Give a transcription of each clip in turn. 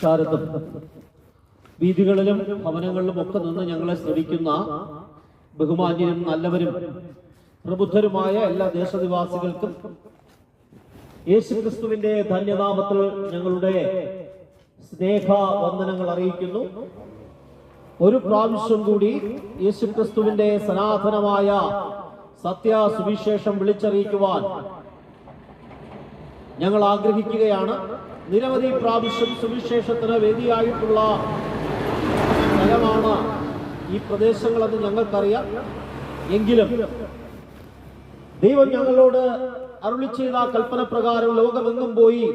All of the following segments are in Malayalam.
ശാരദം. വീതികളിലും ഭവനങ്ങളിലും ഒക്കെ നിന്ന് ഞങ്ങളെ ശ്രമിക്കുന്ന ബഹുമാന്യരും നല്ലവരും പ്രബുദ്ധരുമായ എല്ലാ ദേശനിവാസികൾക്കും യേശുക്രിസ്തുവിന്റെ ധന്യനാമത്തിൽ ഞങ്ങളുടെ സ്നേഹ വന്ദനങ്ങൾ അറിയിക്കുന്നു. ഒരു പ്രാവശ്യം കൂടി യേശുക്രിസ്തുവിന്റെ സനാതനമായ സത്യ സുവിശേഷം വിളിച്ചറിയിക്കുവാൻ ഞങ്ങൾ ആഗ്രഹിക്കുകയാണ്. നിരവധി പ്രാവശ്യം സുവിശേഷത്തിന് വേദിയായിട്ടുള്ള സ്ഥലമാണ് ഈ പ്രദേശങ്ങളെന്ന് ഞങ്ങൾക്കറിയാം. എങ്കിലും ദൈവം ഞങ്ങളോട് അരുളി ചെയ്ത കൽപ്പന പ്രകാരം ലോകമെങ്ങും പോയി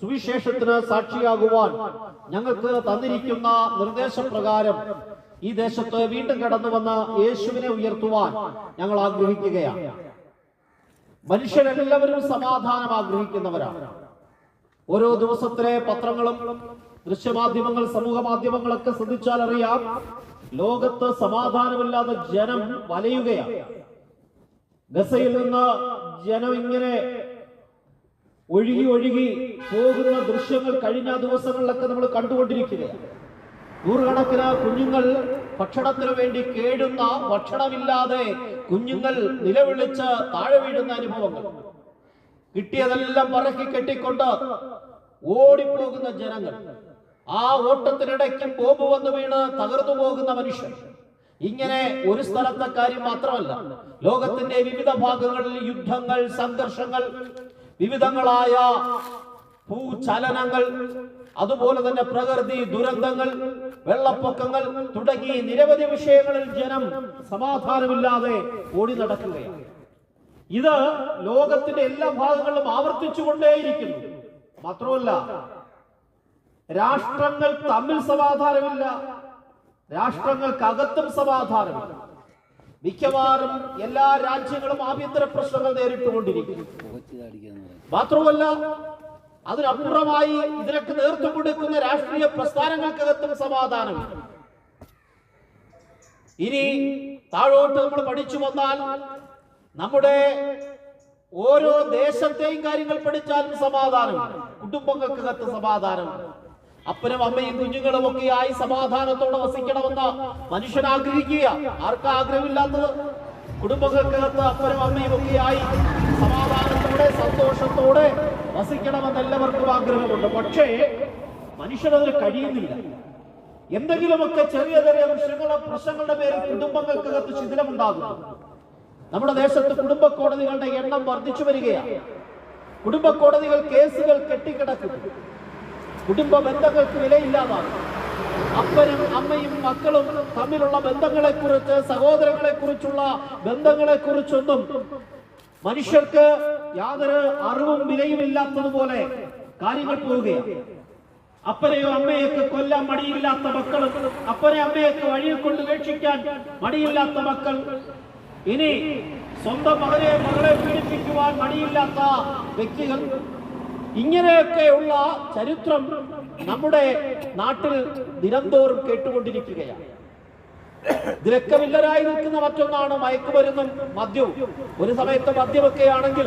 സുവിശേഷത്തിന് സാക്ഷിയാകുവാൻ ഞങ്ങൾക്ക് തന്നിരിക്കുന്ന നിർദ്ദേശപ്രകാരം ഈ ദേശത്ത് വീണ്ടും കടന്നു വന്ന യേശുവിനെ ഉയർത്തുവാൻ ഞങ്ങൾ ആഗ്രഹിക്കുകയാണ്. മനുഷ്യരെല്ലാവരും സമാധാനം ആഗ്രഹിക്കുന്നവരാണ്. ഓരോ ദിവസത്തിലെ പത്രങ്ങളും ദൃശ്യമാധ്യമങ്ങൾ സമൂഹ മാധ്യമങ്ങളൊക്കെ ശ്രദ്ധിച്ചാൽ അറിയാം ലോകത്ത് സമാധാനമില്ലാതെ ജനം വലയുകയാണ്. ഗസയിൽ നിന്ന് ജനം ഇങ്ങനെ ഒഴുകി ഒഴുകി പോകുന്ന ദൃശ്യങ്ങൾ കഴിഞ്ഞ ദിവസങ്ങളിലൊക്കെ നമ്മൾ കണ്ടുകൊണ്ടിരിക്കുകയാണ്. നൂറുകണക്കിന് കുഞ്ഞുങ്ങൾ ഭക്ഷണത്തിന് വേണ്ടി കേടുന്ന ഭക്ഷണമില്ലാതെ കുഞ്ഞുങ്ങൾ നിലവിളിച്ച് താഴെ വീഴുന്ന അനുഭവങ്ങൾ. കിട്ടിയതെല്ലാം പറക്കി കെട്ടിക്കൊണ്ട് ഓടിപ്പോകുന്ന ജനങ്ങൾ. ആ ഓട്ടത്തിനിടയ്ക്ക് ബോംബ് വന്ന് വീണ് തകർന്നു പോകുന്ന മനുഷ്യൻ. ഇങ്ങനെ ഒരു സ്ഥലത്തെ കാര്യം മാത്രമല്ല ലോകത്തിന്റെ വിവിധ ഭാഗങ്ങളിൽ യുദ്ധങ്ങൾ സംഘർഷങ്ങൾ വിവിധങ്ങളായ ഭൂചലനങ്ങൾ അതുപോലെ തന്നെ പ്രകൃതി ദുരന്തങ്ങൾ വെള്ളപ്പൊക്കങ്ങൾ തുടങ്ങി നിരവധി വിഷയങ്ങളിൽ ജനം സമാധാനമില്ലാതെ ഓടി നടക്കുകയാണ്. ഇത് ലോകത്തിന്റെ എല്ലാ ഭാഗങ്ങളിലും ആവർത്തിച്ചുകൊണ്ടേയിരിക്കുന്നു. മാത്രമല്ല രാഷ്ട്രങ്ങൾ തമ്മിൽ സമാധാനമില്ല. രാഷ്ട്രങ്ങൾക്കകത്തും സമാധാനമില്ല. മിക്കവാറും എല്ലാ രാജ്യങ്ങളും ആഭ്യന്തര പ്രശ്നങ്ങൾ നേരിട്ടുകൊണ്ടിരിക്കുന്നു. മാത്രമല്ല അതിനപ്പുറമായി ഇതിനൊക്കെ നേതൃത്വം കൊടുക്കുന്ന രാഷ്ട്രീയ പ്രസ്ഥാനങ്ങൾക്കകത്തും സമാധാനമില്ല. ഇനി താഴോട്ട് നമ്മൾ പഠിച്ചു വന്നാൽ നമ്മുടെ ഓരോ ദേശത്തെയും കാര്യങ്ങൾ പഠിച്ചാലും സമാധാനം. കുടുംബങ്ങൾക്ക് കത്ത് സമാധാനം. അപ്പനും അമ്മയും കുഞ്ഞുങ്ങളും ഒക്കെ ആയി സമാധാനത്തോടെ വസിക്കണമെന്ന് മനുഷ്യൻ ആഗ്രഹിക്കുക. ആർക്കാ ആഗ്രഹമില്ലാത്തത്? കുടുംബങ്ങൾക്കകത്ത് അപ്പനും അമ്മയും ഒക്കെ ആയി സമാധാനത്തോടെ സന്തോഷത്തോടെ വസിക്കണമെന്ന് എല്ലാവർക്കും ആഗ്രഹമുണ്ട്. പക്ഷേ മനുഷ്യനതിന് കഴിയുന്നില്ല. എന്തെങ്കിലുമൊക്കെ ചെറിയ ചെറിയ പ്രശ്നങ്ങളുടെ പ്രശ്നങ്ങളുടെ പേരിൽ കുടുംബങ്ങൾക്കകത്ത് ശിഥിലമുണ്ടാകുന്നു. നമ്മുടെ ദേശത്ത് കുടുംബ കോടതികളുടെ എണ്ണം വർദ്ധിച്ചു വരികയാണ്. കുടുംബ കോടതികൾ കേസുകൾ കെട്ടിക്കിടക്കുന്നു. കുടുംബ ബന്ധങ്ങൾക്ക് വിലയില്ലാതാണ് അപ്പനും അമ്മയും മക്കളും തമ്മിലുള്ള ബന്ധങ്ങളെ കുറിച്ച് സഹോദരങ്ങളെ കുറിച്ചുള്ള ബന്ധങ്ങളെ കുറിച്ചൊന്നും മനുഷ്യർക്ക് യാതൊരു അറിവും വിലയും ഇല്ലാത്തതുപോലെ കാര്യങ്ങൾ പോവുകയാണ്. അപ്പനെയോ അമ്മയൊക്കെ കൊല്ലാൻ മടിയില്ലാത്ത മക്കളും അപ്പനെ അമ്മയൊക്കെ വഴിയിൽ കൊണ്ട് ഉപേക്ഷിക്കാൻ മടിയില്ലാത്ത മക്കൾ ഇനി സ്വന്തം മകനെ മകളെ പീഡിപ്പിക്കുവാൻ മടിയില്ലാത്ത വ്യക്തികൾ ഇങ്ങനെയൊക്കെയുള്ള ചരിത്രം നമ്മുടെ നാട്ടിൽ നിരന്തോറും കേട്ടുകൊണ്ടിരിക്കുകയാണ്. ഇതിലൊക്കെ നിൽക്കുന്ന മറ്റൊന്നാണ് മയക്കുമരുന്നും മദ്യവും. ഒരു സമയത്ത് മദ്യമൊക്കെ ആണെങ്കിൽ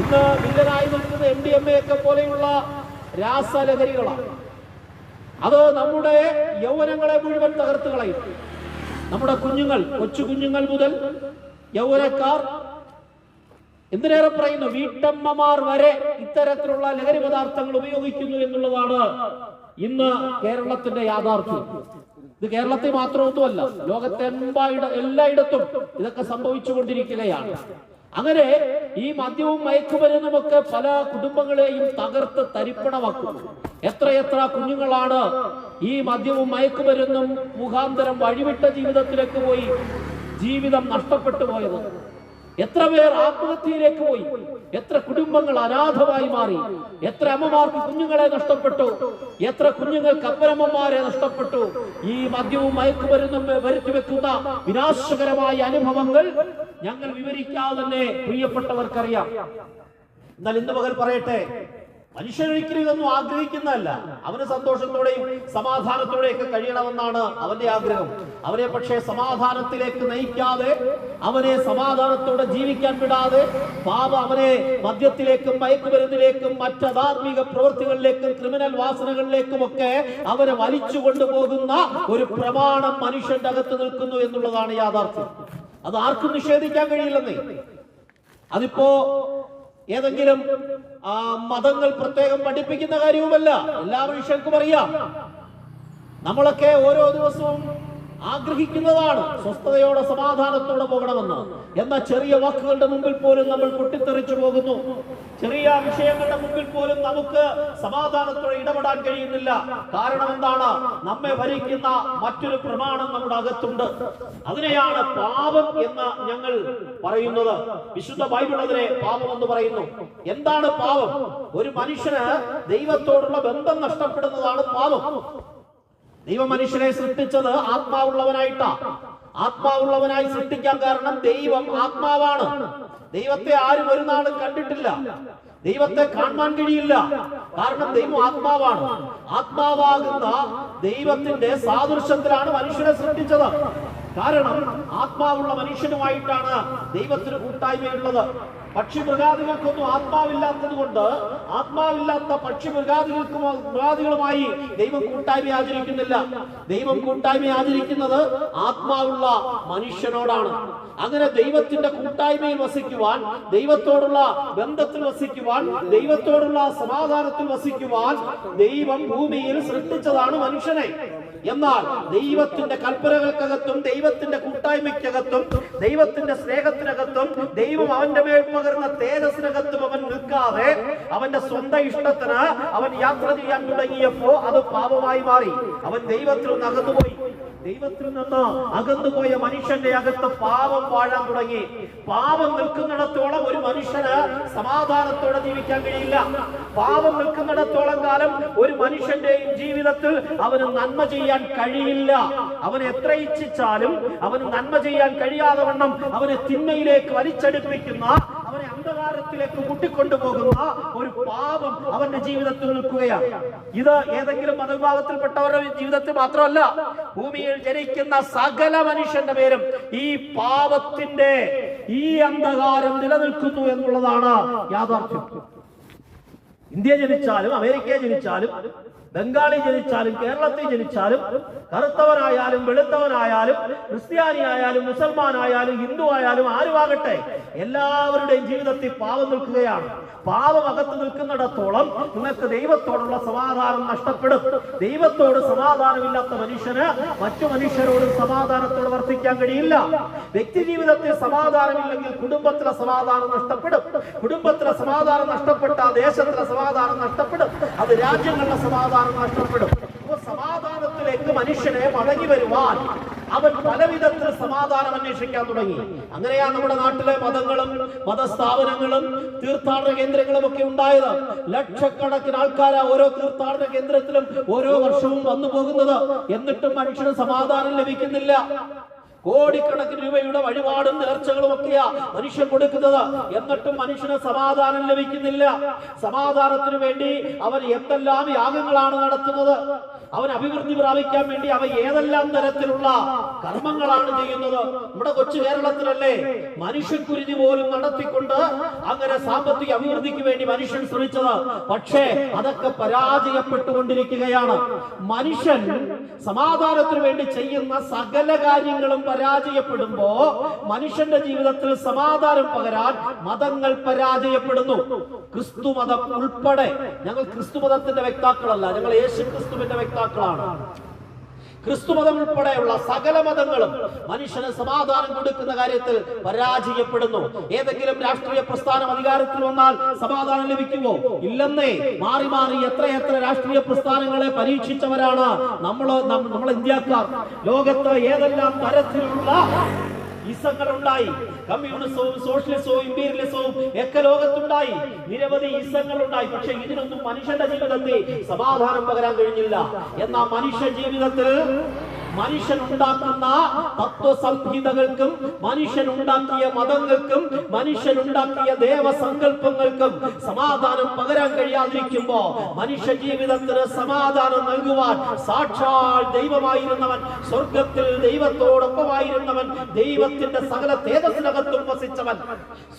ഇന്ന് വില്ലനായി നിൽക്കുന്ന എം ഡി എം എ ഒക്കെ പോലെയുള്ള രാസലഹരികളാണ്. അത് നമ്മുടെ യൗവനങ്ങളെ മുഴുവൻ തകർത്ത് കളയും നമ്മുടെ കുഞ്ഞുങ്ങൾ കൊച്ചു കുഞ്ഞുങ്ങൾ മുതൽ യൗവനക്കാർ എന്തിനേറെ പറയുന്നു? വീട്ടമ്മമാർ വരെ ഇത്തരത്തിലുള്ള ലഹരി പദാർത്ഥങ്ങൾ ഉപയോഗിക്കുന്നു എന്നുള്ളതാണ് ഇന്ന് കേരളത്തിന്റെ യാഥാർത്ഥ്യം. ഇത് കേരളത്തിൽ മാത്രമൊന്നുമല്ല ലോകത്തെമ്പായിട എല്ലായിടത്തും ഇതൊക്കെ സംഭവിച്ചുകൊണ്ടിരിക്കുകയാണ്. അങ്ങനെ ഈ മദ്യവും മയക്കുമരുന്നും ഒക്കെ പല കുടുംബങ്ങളെയും തകർത്ത് തരിപ്പണമാക്കുന്നു. എത്രയെത്ര കുഞ്ഞുങ്ങളാണ് ഈ മദ്യവും മയക്കുമരുന്നും മുഖാന്തരം വഴിവിട്ട ജീവിതത്തിലേക്ക് പോയി ജീവിതം നഷ്ടപ്പെട്ടു പോയത്. എത്ര പേർ ആത്മഹത്യയിലേക്ക് പോയി? എത്ര കുടുംബങ്ങൾ അനാഥമായി മാറി? എത്ര അമ്മമാർക്ക് കുഞ്ഞുങ്ങളെ നഷ്ടപ്പെട്ടു? എത്ര കുഞ്ഞുങ്ങൾക്ക് അപ്പരമ്മമാരെ നഷ്ടപ്പെട്ടു? ഈ മദ്യവും മയക്കുമരുന്നും വരുത്തി വെക്കുന്ന വിനാശകരമായ അനുഭവങ്ങൾ ഞങ്ങൾ വിവരിക്കാതെ തന്നെ പ്രിയപ്പെട്ടവർക്കറിയാം. എന്നാൽ ഇന്ന് പകൽ പറയട്ടെ? മനുഷ്യൻ ഒരിക്കലും ഇതൊന്നും ആഗ്രഹിക്കുന്നതല്ല. അവന് സന്തോഷത്തോടെയും സമാധാനത്തോടെയൊക്കെ കഴിയണമെന്നാണ് അവന്റെ ആഗ്രഹം. അവനെ പക്ഷേ സമാധാനത്തിലേക്ക് നയിക്കാതെ അവനെ സമാധാനത്തോടെ ജീവിക്കാൻ വിടാതെ പാപ അവനെ മദ്യത്തിലേക്കും മയക്കുമരുന്നിലേക്കും മറ്റ് അധാർമിക പ്രവൃത്തികളിലേക്കും ക്രിമിനൽ വാസനകളിലേക്കും ഒക്കെ അവനെ വലിച്ചു കൊണ്ടുപോകുന്ന ഒരു പ്രമാണം മനുഷ്യന്റെ അകത്ത് നിൽക്കുന്നു എന്നുള്ളതാണ് യാഥാർത്ഥ്യം. അത് ആർക്കും നിഷേധിക്കാൻ കഴിയില്ലെന്നേ. അതിപ്പോ ഏതെങ്കിലും ആ, മതങ്ങൾ പ്രത്യേകം പഠിപ്പിക്കുന്ന കാര്യവുമല്ല. എല്ലാ മനുഷ്യർക്കും അറിയാം. നമ്മളൊക്കെ ഓരോ ദിവസവും ആഗ്രഹിക്കുന്നതാണ് സ്വസ്ഥതയോടെ സമാധാനത്തോടെ പോകണമെന്ന്. എന്ന ചെറിയ വാക്കുകളുടെ മുമ്പിൽ പോലും നമ്മൾ പൊട്ടിത്തെറിച്ചു പോകുന്നു. ചെറിയ വിഷയങ്ങളുടെ മുമ്പിൽ പോലും നമുക്ക് സമാധാനത്തോടെ ഇടപെടാൻ കഴിയുന്നില്ല. കാരണം എന്താണ്? നമ്മെ ഭരിക്കുന്ന മറ്റൊരു പ്രമാണം നമ്മുടെ അകത്തുണ്ട്. അതിനെയാണ് പാപം എന്ന് ഞങ്ങൾ പറയുന്നത്. വിശുദ്ധ ബൈബിൾ അതിനെ പാപം എന്ന് പറയുന്നു. എന്താണ് പാപം? ഒരു മനുഷ്യന് ദൈവത്തോടുള്ള ബന്ധം നഷ്ടപ്പെടുന്നതാണ് പാപം. ദൈവം മനുഷ്യനെ സൃഷ്ടിച്ചത് ആത്മാവുള്ളവനായിട്ടാ. ആത്മാവുള്ളവനായി സൃഷ്ടിക്കാൻ കാരണം ദൈവം ആത്മാവാണ്. ദൈവത്തെ ആരും ഒരു നാളും കണ്ടിട്ടില്ല. ദൈവത്തെ കാണാൻ കഴിയില്ല. കാരണം ദൈവം ആത്മാവാണ്. ആത്മാവാകുന്ന ദൈവത്തിന്റെ സാദൃശ്യത്തിലാണ് മനുഷ്യനെ സൃഷ്ടിച്ചത്. കാരണം ആത്മാവുള്ള മനുഷ്യനുമായിട്ടാണ് ദൈവത്തിന് കൂട്ടായ്മയുള്ളത്. പക്ഷി മൃഗാദികൾക്കൊന്നും ആത്മാവില്ലാത്തത് കൊണ്ട് ആത്മാവില്ലാത്ത പക്ഷി മൃഗാദികൾക്കും മൃഗാദികളുമായി ദൈവം കൂട്ടായ്മ ആചരിക്കുന്നില്ല. ദൈവം കൂട്ടായ്മ ആചരിക്കുന്നത് ആത്മാവുള്ള മനുഷ്യനോടാണ്. അങ്ങനെ ദൈവത്തിന്റെ കൂട്ടായ്മയിൽ വസിക്കുവാൻ ദൈവത്തോടുള്ള ബന്ധത്തിൽ വസിക്കുവാൻ ദൈവത്തോടുള്ള സമാധാനത്തിൽ വസിക്കുവാൻ ദൈവം ഭൂമിയിൽ സൃഷ്ടിച്ചതാണ് മനുഷ്യനെ. എന്നാൽ ദൈവത്തിന്റെ കൽപ്പനകൾക്കകത്തും ദൈവത്തിന്റെ കൂട്ടായ്മയ്ക്കകത്തും ദൈവത്തിന്റെ സ്നേഹത്തിനകത്തും ദൈവം അവന്റെ മേൽ പകർന്ന തേജസ്സിനകത്തും അവൻ നിൽക്കാതെ അവന്റെ സ്വന്തം ഇഷ്ടത്തിന് അവൻ യാത്ര ചെയ്യാൻ തുടങ്ങിയപ്പോ അത് പാപമായി മാറി. അവൻ ദൈവത്തിൽ നിന്ന് അകന്നുപോയി. ദൈവത്തിൽ നിന്ന് അകന്നുപോയ മനുഷ്യന്റെ അകത്ത് പാപം വാഴാൻ തുടങ്ങി. പാപം നിൽക്കുന്നിടത്തോളം ഒരു മനുഷ്യന് സമാധാനത്തോടെ ജീവിക്കാൻ കഴിയില്ല. പാപം നിൽക്കുന്നിടത്തോളം കാലം ഒരു മനുഷ്യന്റെയും ജീവിതത്തിൽ അവന് നന്മ ചെയ്യാൻ കഴിയില്ല. അവൻ എത്ര ഇച്ഛിച്ചാലും അവന് നന്മ ചെയ്യാൻ കഴിയാതെ വണ്ണം അവനെ തിന്മയിലേക്ക് വലിച്ചടുപ്പിക്കുന്ന അവനെ അന്ധകാരത്തിലേക്ക് കൂട്ടിക്കൊണ്ടുപോകുന്ന ഒരു പാപം അവന്റെ ജീവിതത്തിൽ നിൽക്കുകയാണ്. ഇത് ഏതെങ്കിലും മതവിഭാഗത്തിൽപ്പെട്ടവരുടെ ജീവിതത്തിൽ മാത്രമല്ല ഭൂമിയിൽ ജനിക്കുന്ന സകല മനുഷ്യന്റെ പേരും ഈ പാപത്തിന്റെ ഈ അന്ധകാരം നിലനിൽക്കുന്നു എന്നുള്ളതാണ് യാഥാർത്ഥ്യം. ഇന്ത്യ ജനിച്ചാലും അമേരിക്ക ജനിച്ചാലും ബംഗാളി ജനിച്ചാലും കേരളത്തിൽ ജനിച്ചാലും കറുത്തവനായാലും വെളുത്തവനായാലും ക്രിസ്ത്യാനിയായാലും മുസൽമാനായാലും ഹിന്ദു ആയാലും ആരുമാകട്ടെ എല്ലാവരുടെയും ജീവിതത്തിൽ പാവം നിൽക്കുകയാണ്. പാവം അകത്ത് നിൽക്കുന്നിടത്തോളം നിങ്ങൾക്ക് ദൈവത്തോടുള്ള സമാധാനം നഷ്ടപ്പെടും. ദൈവത്തോട് സമാധാനമില്ലാത്ത മനുഷ്യന് മറ്റു മനുഷ്യരോടും സമാധാനത്തോട് വർത്തിക്കാൻ കഴിയില്ല. വ്യക്തി ജീവിതത്തിൽ സമാധാനമില്ലെങ്കിൽ കുടുംബത്തിലെ സമാധാനം നഷ്ടപ്പെടും. കുടുംബത്തിലെ സമാധാനം നഷ്ടപ്പെട്ട ദേശത്തിലെ സമാധാനം നഷ്ടപ്പെടും. അത് രാജ്യങ്ങളുടെ സമാധാനം നഷ്ടപ്പെടും അപ്പൊ സമാധാനത്തിലേക്ക് മനുഷ്യനെ മടങ്ങി വരുവാൻ അവൻ പല വിധത്തിൽ സമാധാനം അന്വേഷിക്കാൻ തുടങ്ങി. അങ്ങനെയാണ് നമ്മുടെ നാട്ടിലെ മതങ്ങളും മതസ്ഥാപനങ്ങളും തീർത്ഥാടന കേന്ദ്രങ്ങളും ഒക്കെ ഉണ്ടായത്. ലക്ഷക്കണക്കിന് ആൾക്കാരാ ഓരോ തീർത്ഥാടന കേന്ദ്രത്തിലും ഓരോ വർഷവും വന്നു പോകുന്നത് എന്നിട്ടും മനുഷ്യന് സമാധാനം ലഭിക്കുന്നില്ല. കോടിക്കണക്കിന് രൂപയുടെ വഴിപാടും നേർച്ചകളും ഒക്കെയാ മനുഷ്യൻ കൊടുക്കുന്നത്. എന്നിട്ടും മനുഷ്യന് സമാധാനം ലഭിക്കുന്നില്ല. സമാധാനത്തിന് വേണ്ടി അവൻ എന്തെല്ലാം യാഗങ്ങളാണ് നടത്തുന്നത്. അവൻ അഭിവൃദ്ധി പ്രാപിക്കാൻ വേണ്ടി അവ ഏതെല്ലാം തരത്തിലുള്ള കർമ്മങ്ങളാണ് ചെയ്യുന്നത്. നമ്മുടെ കൊച്ചു കേരളത്തിലല്ലേ മനുഷ്യക്കുരുതി പോലും നടത്തിക്കൊണ്ട് അങ്ങനെ സാമ്പത്തിക അഭിവൃദ്ധിക്ക് വേണ്ടി മനുഷ്യൻ ശ്രമിച്ചത്. പക്ഷേ അതൊക്കെ പരാജയപ്പെട്ടുകൊണ്ടിരിക്കുകയാണ്. മനുഷ്യൻ സമാധാനത്തിന് വേണ്ടി ചെയ്യുന്ന സകല കാര്യങ്ങളും പരാജയപ്പെടുമ്പോ മനുഷ്യന്റെ ജീവിതത്തിൽ സമാധാനം പകരാൻ മതങ്ങൾ പരാജയപ്പെടുന്നു. ക്രിസ്തു മതം ഉൾപ്പെടെ ഞങ്ങൾ ക്രിസ്തു മതത്തിന്റെ വ്യക്താക്കളല്ല. ഞങ്ങൾ യേശു ക്രിസ്തുവിന്റെ വ്യക്താക്കളാണ്. ക്രിസ്തുമതം ഉൾപ്പെടെയുള്ള സകല മതങ്ങളും മനുഷ്യന് സമാധാനം കൊടുക്കുന്ന കാര്യത്തിൽ പരാജയപ്പെടുന്നു. ഏതെങ്കിലും രാഷ്ട്രീയ പ്രസ്ഥാനം അധികാരത്തിൽ വന്നാൽ സമാധാനം ലഭിക്കുമോ? ഇല്ലെന്നേ. മാറി മാറി എത്രയെത്ര രാഷ്ട്രീയ പ്രസ്ഥാനങ്ങളെ പരീക്ഷിച്ചവരാണ് നമ്മൾ നമ്മൾ ഇന്ത്യക്കാർ. ലോകത്ത് ഏതെല്ലാം തരത്തിലുള്ള ഇസങ്ങൾ ഉണ്ടായി കമ്മ്യൂണിസവും സോഷ്യലിസവും ഇമ്പീരിയലിസവും ഒക്കെ ലോകത്തുണ്ടായി. നിരവധി ഇസങ്ങൾ ഉണ്ടായി പക്ഷെ ഇതിനൊന്നും മനുഷ്യന്റെ ജീവിതത്തിൽ സമാധാനം പകരാൻ കഴിഞ്ഞില്ല. എന്നാ മനുഷ്യ ജീവിതത്തിൽ മനുഷ്യനുണ്ടാക്കുന്ന തത്വസംഹിതകൾക്കും മനുഷ്യനുണ്ടാക്കിയ മതങ്ങൾക്കും മനുഷ്യനുണ്ടാക്കിയ ദേവസങ്കല്പങ്ങൾക്കും സമാധാനം പകരാൻ കഴിയാതിരിക്കുമ്പോ മനുഷ്യ ജീവിതത്തിന് സമാധാനം നൽകുവാൻ സാക്ഷാൽ ദൈവമായിരുന്നവൻ സ്വർഗത്തിൽ ദൈവത്തോടൊപ്പമായിരുന്നവൻ ദൈവത്തിന്റെ സകല തേജസ്സിനകത്തും വസിച്ചവൻ.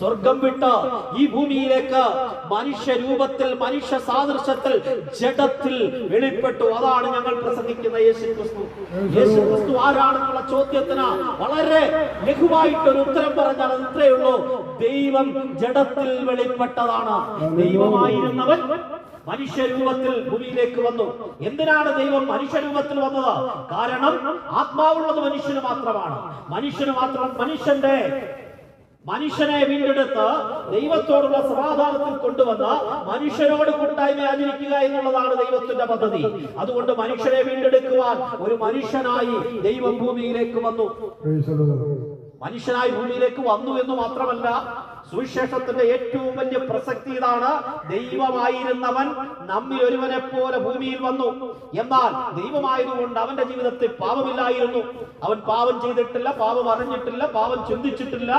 സ്വർഗം വിട്ട് ഈ ഭൂമിയിലേക്ക് മനുഷ്യ രൂപത്തിൽ മനുഷ്യ സാദൃശ്യത്തിൽ ജഡത്തിൽ വെളിപ്പെട്ടു. അതാണ് ഞങ്ങൾ പ്രസംഗിക്കുന്ന യേശു ക്രിസ്തു ക്രിസ്തു ആരാണെന്നുള്ള ചോദ്യത്തിന് വളരെ ലഘുവായിട്ടൊരു ഉത്തരം പറഞ്ഞാൽ അത് ഇത്രയേ ഉള്ളൂ ദൈവം ജഡത്തിൽ വെളിപ്പെട്ടതാണ്. ദൈവമായിരുന്നവൻ മനുഷ്യരൂപത്തിൽ ഭൂമിയിലേക്ക് വന്നു. എന്തിനാണ് ദൈവം മനുഷ്യരൂപത്തിൽ വന്നത്? കാരണം ആത്മാവുള്ളത് മനുഷ്യന് മാത്രമാണ്. മനുഷ്യന് മാത്രം മനുഷ്യന്റെ മനുഷ്യനെ വീണ്ടെടുത്ത് ദൈവത്തോടുള്ള സമാധാനത്തിൽ കൊണ്ടുവന്ന മനുഷ്യരോട് കൂട്ടായ്മ ആചരിക്കുക എന്നുള്ളതാണ് ദൈവത്തിന്റെ പദ്ധതി അതുകൊണ്ട് മനുഷ്യനെ വീണ്ടെടുക്കുവാൻ ഒരു മനുഷ്യനായി ദൈവഭൂമിയിലേക്ക് വന്നു. മനുഷ്യനായി ഭൂമിയിലേക്ക് വന്നു എന്ന് മാത്രമല്ല സുവിശേഷത്തിന്റെ ഏറ്റവും വലിയ പ്രസക്തി ഇതാണ്. ദൈവമായിരുന്നവൻ നമ്മിൽ ഒരുവനെ പോലെ ഭൂമിയിൽ വന്നു. എന്നാൽ ദൈവമായതുകൊണ്ട് അവന്റെ ജീവിതത്തിൽ പാപമില്ലായിരുന്നു. അവൻ പാപം ചെയ്തിട്ടില്ല പാപം അറിഞ്ഞിട്ടില്ല പാപം ചിന്തിച്ചിട്ടില്ല.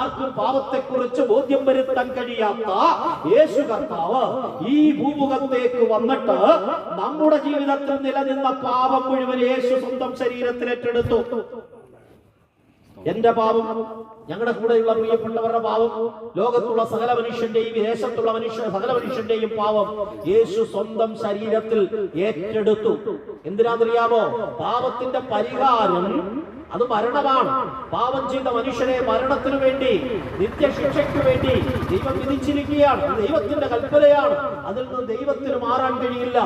ആർക്കും പാപത്തെക്കുറിച്ച് ബോധ്യം വരുത്താൻ കഴിയാത്ത യേശു കർത്താവ് ഈ ഭൂമുഖത്തേക്ക് വന്നിട്ട് നമ്മുടെ ജീവിതത്തിൽ നിലനിന്ന പാപം മുഴുവൻ യേശു സ്വന്തം ശരീരത്തിൽ ഏറ്റെടുത്തു. എന്റെ പാപം ഞങ്ങളുടെ കൂടെയുള്ള പ്രിയപ്പെട്ടവരുടെ പാപം ലോകത്തുള്ള സകല മനുഷ്യന്റെയും വിദേശത്തുള്ള മനുഷ്യ സകല മനുഷ്യന്റെയും പാപം യേശു സ്വന്തം ശരീരത്തിൽ ഏറ്റെടുത്തു. എന്തിനാണെന്നറിയാമോ? പാപത്തിന്റെ പരിഹാരം അത് മരണമാണ്. പാപം ചെയ്ത മനുഷ്യനെ മരണത്തിനു വേണ്ടി നിത്യശിക്ഷയ്ക്ക് വേണ്ടി ദൈവം വിധിച്ചിരിക്കുകയാണ്. ദൈവത്തിന്റെ കൽപ്പനയാണ്. അതിൽ നിന്ന് ദൈവത്തിന് മാറാൻ കഴിയില്ല.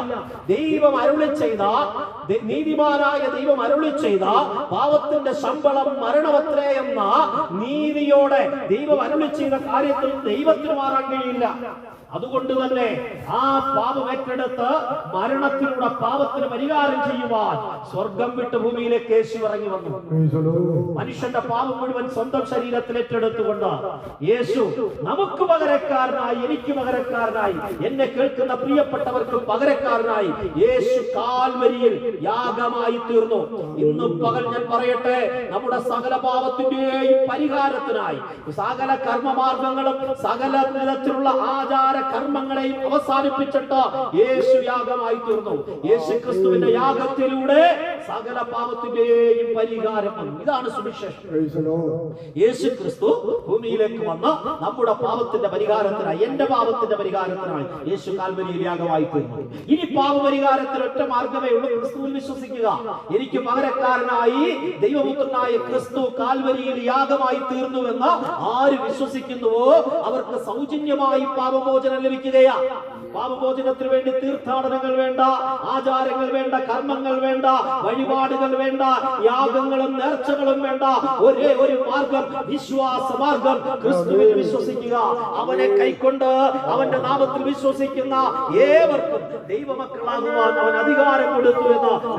ദൈവം അരുളി ചെയ്ത നീതിമാനായ ദൈവം അരുളി ചെയ്ത പാവത്തിന്റെ ശമ്പളം മരണമത്രേ എന്ന നീതിയോടെ ദൈവം അരുളി ചെയ്ത കാര്യത്തിൽ ദൈവത്തിന് മാറാൻ കഴിയില്ല. അതുകൊണ്ട് തന്നെ ആ പാപം ഏറ്റെടുത്ത് മരണത്തിലൂടെ പാപത്തിന് പരിഹാരം ചെയ്യുവാൻ സ്വർഗം വിട്ട് ഭൂമിയിലേക്ക് യേശു ഇറങ്ങി വന്നു. മനുഷ്യന്റെ പാപം മുഴുവൻ സ്വന്തം ശരീരത്തിൽ ഏറ്റെടുത്തുകൊണ്ട് യേശു നമുക്ക് പകരക്കാരനായി എനിക്ക് പകരക്കാരനായി എന്നെ കേൾക്കുന്ന പ്രിയപ്പെട്ടവർക്ക് പകരക്കാരനായി യേശു കാൽവരിയിൽ യാഗമായി തീർന്നു ഇന്നും പകൽ ഞാൻ പറയട്ടെ നമ്മുടെ സകല പാപത്തിന്റെയും പരിഹാരത്തിനായി സകല കർമ്മമാർഗങ്ങളും സകല തരത്തിലുള്ള ആചാര കർമ്മങ്ങളെയും അവസാനിപ്പിച്ചിട്ട് യേശു യാഗമായി തീർന്നു. യേശു ക്രിസ്തുവിന്റെ യാഗത്തിലൂടെ സകല പാപത്തിന്റെയും പരിഹാരം ഇതാണ് സുവിശേഷം. യേശു ക്രിസ്തു ഭൂമിയിലേക്ക് വന്ന നമ്മുടെ പാപത്തിന്റെ പരിഹാരത്തിനായി എന്റെ പാപത്തിന്റെ പരിഹാരത്തിനായി യേശു കാൽവരിയിൽ യാഗമായി തീർന്നു. ഇനി പാപപരിഹാരത്തിന് ഒറ്റ മാർഗമേ ഉള്ളൂ. ക്രിസ്തുവിൽ വിശ്വസിക്കുക. എനിക്ക് പകരക്കാരനായി ദൈവപുത്രനായ ക്രിസ്തു കാൽവരിയിൽ യാഗമായി തീർന്നുവെന്ന് ആര് വിശ്വസിക്കുന്നുവോ? അവർക്ക് സൗജന്യമായി പാപമോചനം ലഭിക്കുകയാ. പാപമോചനത്തിന് വേണ്ടി തീർത്ഥാടനങ്ങൾ വേണ്ട ആചാരങ്ങൾ വേണ്ട കർമ്മങ്ങൾ വേണ്ട വഴിപാടുകൾ വേണ്ട യാഗങ്ങളും നേർച്ചകളും വേണ്ട. ഒരേ ഒരു മാർഗം വിശ്വാസ മാർഗം ക്രിസ്തുവിൽ വിശ്വസിക്കുക. അവനെ കൈക്കൊണ്ട് അവന്റെ നാമത്തിൽ വിശ്വസിക്കുന്ന ഏവർക്കും ദൈവമക്കളാകുവാൻ അവൻ അധികാരം കൊടുത്തു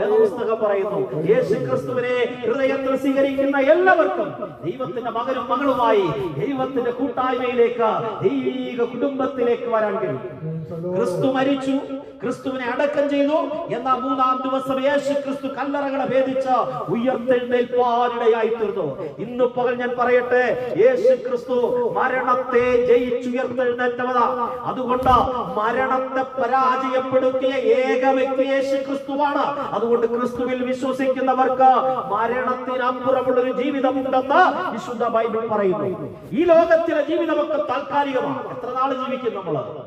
എന്ന് പുസ്തകം പറയുന്നു. യേശു ക്രിസ്തുവിനെ ഹൃദയത്തിൽ സ്വീകരിക്കുന്ന എല്ലാവർക്കും ദൈവത്തിന്റെ മകനും മകളുമായി ദൈവത്തിന്റെ കൂട്ടായ്മയിലേക്ക് ദൈവിക കുടുംബത്തിലേക്ക് വരാൻ കഴിയും. ക്രിസ്തു മരിച്ചു ക്രിസ്തുവിനെ അടക്കം ചെയ്തു. എന്നാൽ മൂന്നാം ദിവസം യേശു ക്രിസ്തു കല്ലറകളെ ഭേദിച്ച ഉയർത്തെഴുന്നേൽപ്പാനിടയായി തീർന്നു. ഇന്ന് പകൽ ഞാൻ പറയട്ടെ യേശു ക്രിസ്തു മരണത്തെ ജയിച്ചുയർത്തെഴുന്നേറ്റവതാ അതുകൊണ്ട് മരണത്തെ പരാജയപ്പെടുത്തിയ ഏക വ്യക്തി യേശു ക്രിസ്തുവാണ് അതുകൊണ്ട് ക്രിസ്തുവിൽ വിശ്വസിക്കുന്നവർക്ക് മരണത്തിനപ്പുറമുള്ള ഒരു ജീവിതമുണ്ടെന്ന് വിശുദ്ധ ബൈബിൾ പറയുന്നു. ഈ ലോകത്തിലെ ജീവിതമൊക്കെ താൽക്കാലികമാണ്. എത്ര നാൾ ജീവിക്കും നമ്മൾ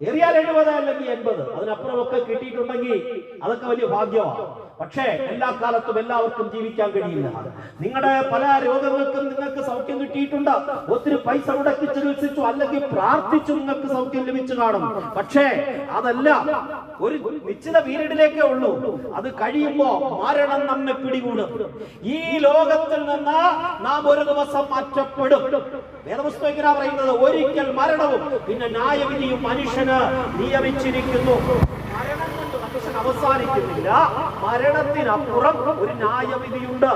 ഏറിയാൽ എഴുപത് അല്ലെങ്കിൽ എൺപത്. അതിനപ്പുറമൊക്കെ കിട്ടിയിട്ടുണ്ടെങ്കിൽ അതൊക്കെ വലിയ ഭാഗ്യമാണ്. പക്ഷേ എല്ലാ കാലത്തും എല്ലാവർക്കും ജീവിക്കാൻ കഴിയില്ല. നിങ്ങളുടെ പല രോഗങ്ങൾക്കും നിങ്ങൾക്ക് സൗഖ്യം കിട്ടിയിട്ടുണ്ട്. ഒത്തിരി പൈസ മുടക്കി ചികിത്സിച്ചു അല്ലെങ്കിൽ പ്രാർത്ഥിച്ചു നിങ്ങൾക്ക് സൗഖ്യം ലഭിച്ചു കാണും. പക്ഷേ അതല്ല ഒരു നിശ്ചിത പീരീഡിലേക്കേ ഉള്ളൂ. അത് കഴിയുമ്പോ മരണം നമ്മെ പിടികൂടും. ഈ ലോകത്തിൽ നിന്ന് നാം ഒരു ദിവസം മാറ്റപ്പെടും. വേദപുസ്തകം പറയുന്നത് ഒരിക്കൽ മരണവും പിന്നെ ന്യായവിധിയും മനുഷ്യന് നിയമിച്ചിരിക്കുന്നു മരണം കൊണ്ട് മനുഷ്യൻ അവസാനിക്കും അവസാനിക്കുന്നില്ല. മരണത്തിനപ്പുറം ഒരു ന്യായവിധിയുണ്ട്.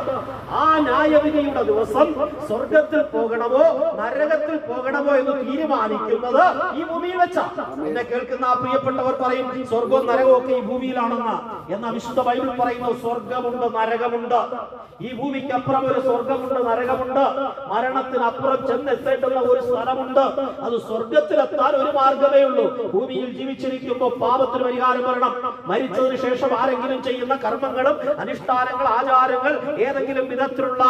ആ ന്യായവിധിയുടെ ദിവസം സ്വർഗത്തിൽ പോകണമോ നരകത്തിൽ പോകണമോ എന്ന് തീരുമാനിക്കുന്നത് ഈ ഭൂമിയിൽ വെച്ച. എന്നെ കേൾക്കുന്ന ആ പ്രിയപ്പെട്ടവർ പറയും സ്വർഗവും നരകവും ഒക്കെ ഈ ഭൂമിയിലാണെന്ന്. എന്നാ വിശുദ്ധ ബൈബിൾ പറയുന്നു സ്വർഗമുണ്ട് നരകമുണ്ട്. ഈ ഭൂമിക്ക് അപ്പുറം ഒരു സ്വർഗമുണ്ട് നരകമുണ്ട്. മരണത്തിനപ്പുറം ചെന്നെത്തേണ്ടുന്ന ഒരു സ്ഥലമുണ്ട്. അത് സ്വർഗത്തിലെത്താൻ ഒരു മാർഗമേ ഉള്ളൂ. ഭൂമിയിൽ ജീവിച്ചിരിക്കുമ്പോൾ പാപത്തിന് പരിഹാരം വരണം. മരിച്ചതിന് ശേഷം ആരെങ്കിലും ചെയ്യുന്ന കർമ്മങ്ങളും അനുഷ്ഠാനങ്ങൾ ആചാരങ്ങൾ ഏതെങ്കിലും വിധത്തിലുള്ള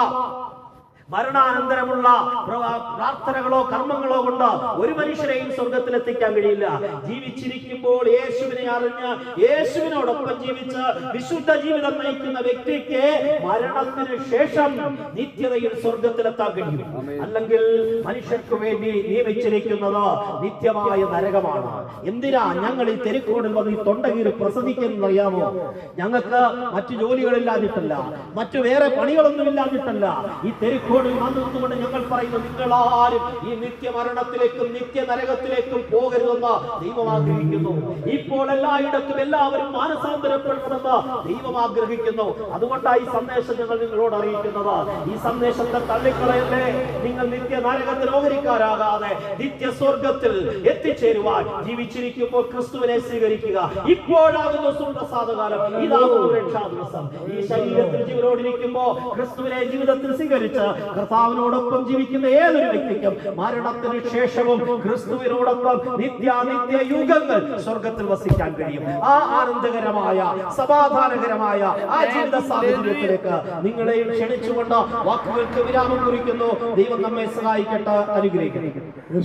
മരണാനന്തരമുള്ള പ്രാർത്ഥനകളോ കർമ്മങ്ങളോ കൊണ്ട് ഒരു മനുഷ്യരെയും സ്വർഗത്തിലെത്തിക്കാൻ കഴിയില്ല. ജീവിച്ചിരിക്കുമ്പോൾ യേശുവിനെ അറിഞ്ഞ് യേശുവിനോടൊപ്പം ജീവിച്ച് വിശുദ്ധ ജീവിതം നയിക്കുന്ന വ്യക്തിക്ക് മരണത്തിന് ശേഷം നിത്യതയിൽ സ്വർഗത്തിലെത്താൻ കഴിയും. അല്ലെങ്കിൽ മനുഷ്യർക്ക് വേണ്ടി നിയമിച്ചിരിക്കുന്നത് നിത്യമായ നരകമാണ്. എന്തിനാ ഞങ്ങൾ ഈ തെരുക്കോടിൽ വന്ന് ഈ തൊണ്ടകീര് പ്രസവിക്കുന്നത് അറിയാമോ ഞങ്ങൾക്ക് മറ്റു ജോലികളില്ലാതിട്ടല്ല മറ്റു വേറെ പണികളൊന്നും ഇല്ലാതിട്ടല്ല ഈ തെരുക്കോടിൽ വന്നിരുന്നുകൊണ്ട് ഞങ്ങൾ പറയുന്നു നിങ്ങൾ ആരും ഈ നിത്യമരണത്തിലേക്കും നിത്യ നരകത്തിലേക്കും പോകരുതെന്ന് ദൈവം ആഗ്രഹിക്കുന്നു ഇപ്പോൾ എല്ലായിടത്തും എല്ലാവരും മാനസാന്തരപ്പെടണമെന്ന് ദൈവം ആഗ്രഹിക്കുന്നു അതുകൊണ്ടാണ് ഈ സന്ദേശം ഞങ്ങൾ നിങ്ങളോട് അറിയിക്കുന്നത്. ഈ സന്ദേശത്തെ തള്ളിക്കളയല്ലേ? നിങ്ങൾ നിത്യ നരകത്തിൽ ഓഹരിക്കാരാകാതെ നിത്യ സ്വർഗത്തിൽ എത്തിച്ചേരുവാൻ ജീവിച്ചിരിക്കുമ്പോൾ ക്രിസ്തുവിനെ സ്വീകരിക്കുക. ഇപ്പോഴാകുന്നു സുപ്രസാദകാലം ഇതാകുന്നു രക്ഷാദിവസം. ഈ ശരീരത്തിൽ ജീവനോടിരിക്കുമ്പോ ക്രിസ്തുവിനെ ജീവിതത്തിൽ സ്വീകരിച്ച് കർത്താവിനോടൊപ്പം ജീവിക്കുന്ന ഏതൊരു വ്യക്തിക്കും മരണത്തിന് ശേഷവും ക്രിസ്തുവിനോടൊപ്പം നിത്യാനിത്യ യുഗങ്ങൾ സ്വർഗത്തിൽ വസിക്കാൻ കഴിയും. ആ ആനന്ദകരമായ സമാധാനകരമായ ആ ജീവിത സാഹചര്യത്തിലേക്ക് നിങ്ങളെയും ക്ഷണിച്ചുകൊണ്ട് വാക്കുകൾക്ക് വിരാമം കുറിക്കുന്നു. ദൈവം നമ്മെ സഹായിക്കട്ടെ അനുഗ്രഹിക്കുന്നു